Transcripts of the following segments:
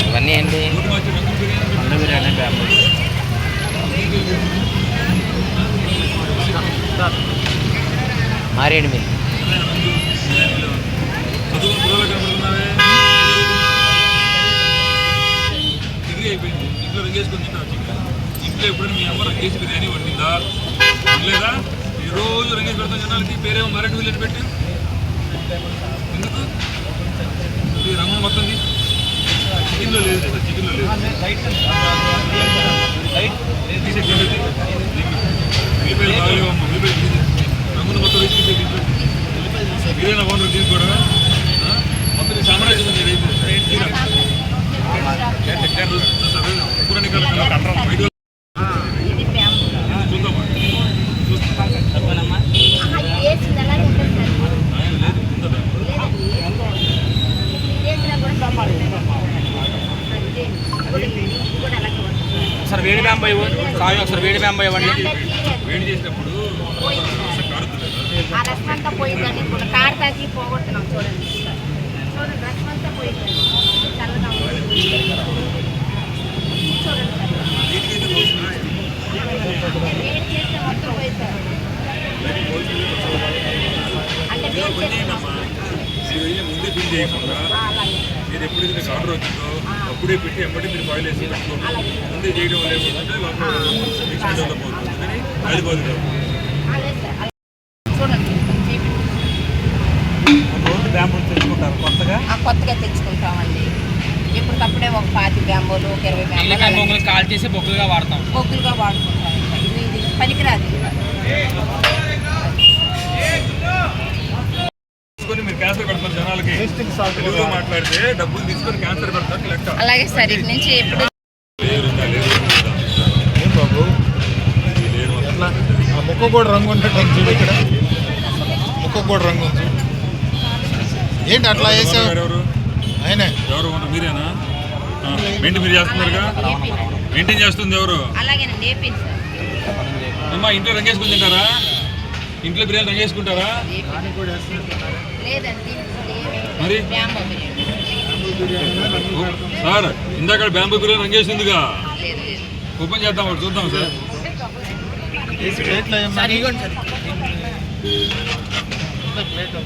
ఇవన్నీ ఏంటి రంగుల బిర్యానీ బ్యాంబూ మారేడు అయిపోయింది ఇంట్లో రంగేసుకొని ఇంట్లో ఎప్పుడైనా మీ అమ్మ రంగేసి బిర్యానీ వండిందా లేదా ఈ రోజు రంగేసి పెడతాం జనాలకి పేరేమో మరటి విల్లని పెట్టి ఎందుకు రంగు చికెన్లో లేదు చికెన్లో లేదు. ఉల్లిపాయలు ఉల్లిపాయలు మొత్తం వేసి కూడా మొత్తం సామ్రాజ్యం ఉంది ఇది. తీరా. సరే, కూరని కలప- కట్టడం. బయట ఇది బ్యాంబూ చూద్దామా చూస్తాం వేసింది అలాగే ఉంటుంది సార్ ఆయన లేదు ఉందా? లేదండి వేసినా కూడా బ్యాంబూ అంతే. ఇది కూడా అలాగే ఉంటుంది ఒకసారి వేడి బ్యాంబో ఇవ్వండి స్వామి ఒకసారి వేడి బ్యాంబో ఇవ్వండి. వేడి చేసినప్పుడు ఆ రసం అంతా పోయిందండి ఇప్పుడు కార్ తాకి పోగొడుతున్నాం చూడండి. చూడండి రసం అంతా పోయిందండి చల్లగా ఉంది. చూడండి సార్. వేడి చేస్తే మొత్తం పోయిస్తారు అంటే వేడి చేస్తే అమ్మా, మీరు ఏం ముందే బిల్ చేయకుండా అలాగే. మీరు ఎప్పుడైతే ఆర్డర్ వచ్చిందో అప్పుడే పెట్టి ఎప్పటి మీరు ఫైల్ వేసి పెట్టుకోండి. ముందే చేయడం వల్ల ఏమవుతుందంటే లోపల మిక్సీ డెవలప్ అవుతుంది కానీ కదా. తెచ్చుకుంటారు కొత్తగా? ఆ కొత్తగా తెచ్చుకుంటామండి. ఇప్పటికప్పుడే ఒక పాతి బ్యాంబోలు ఒక ఇరవై ఎల్లిపాయ బ్యాంబోలు బొంగులు కాల్ చేసి బొగ్గులుగా వాడతాం. బొగ్గులుగా వాడుకుంటాం ఇది పనికిరాదు. తీసుకొని మీరు క్యాన్సర్ పెడతారు జనాలకి. తెలుగులో మాట్లాడితే డబ్బులు తీసుకొని క్యాన్సర్ పెడతారు లెక్క. అలాగే సార్ ఇటు నుంచి ఎప్పుడు లేరుందా లేరు ఏం బాబు? లేరు ఎట్లా? ఆ ముక్క కూడా రంగు ఉన్నట్టు చూడు ఇక్కడ. ముక్క కూడా రంగు ఉంది. ఏంటి అట్లా వేసావు ఎవరు? ఆయనే. ఎవరు? మీరేనా? మెయింటైన్ మీరు చేస్తున్నారుగా? మెయింటైన్ చేస్తుంది ఎవరు? అమ్మా ఇంట్లో రంగేసుకుని తింటారా? ఇంట్లో బిర్యానీ రంగేసుకుంటారా? మరి? సార్ ఇందాక బ్యాంబూ బిర్యానీ రంగేసిందిగా ఓపెన్ చేద్దాం ఒకటి చూద్దాం సార్. ప్లేట్లో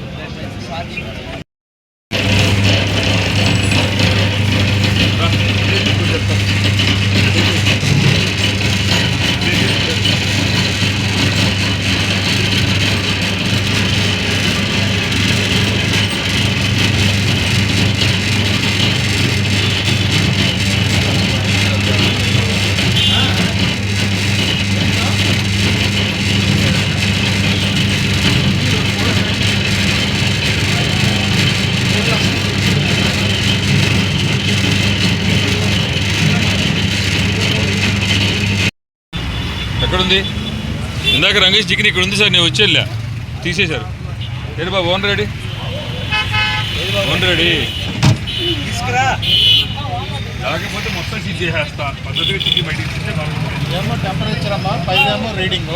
ఎక్కడుంది ఇందాక రంగేష్ చికెన్ ఇక్కడ ఉంది సార్ నేను వచ్చేళ్ళా తీసేశారు. ఏడు బాబు ఓన్ రెడీ? ఓన్ రెడీ. తీసుకురా. లేకపోతే మొత్తం సీజ్ చేసేస్తా. పద్ధతిగా బయటికి బాగుంటుంది. ఏమో టెంపరేచర్ అమ్మా పైదేమో రీడింగ్.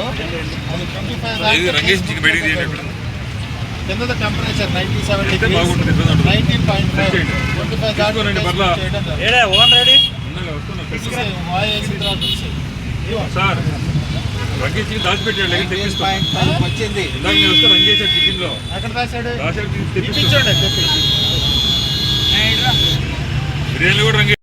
అది ట్వంటీ ఇది రంగేష్ బయటికి తీయండి కింద temperature ninety seven. Nineteen point five. Twenty own ready. వాయు. సార్ రంగేష్ దాచిపెట్టాడు వచ్చింది. ఇందాక నేను వస్తే రంగేష్ రాశాడు కూడా రంగేష్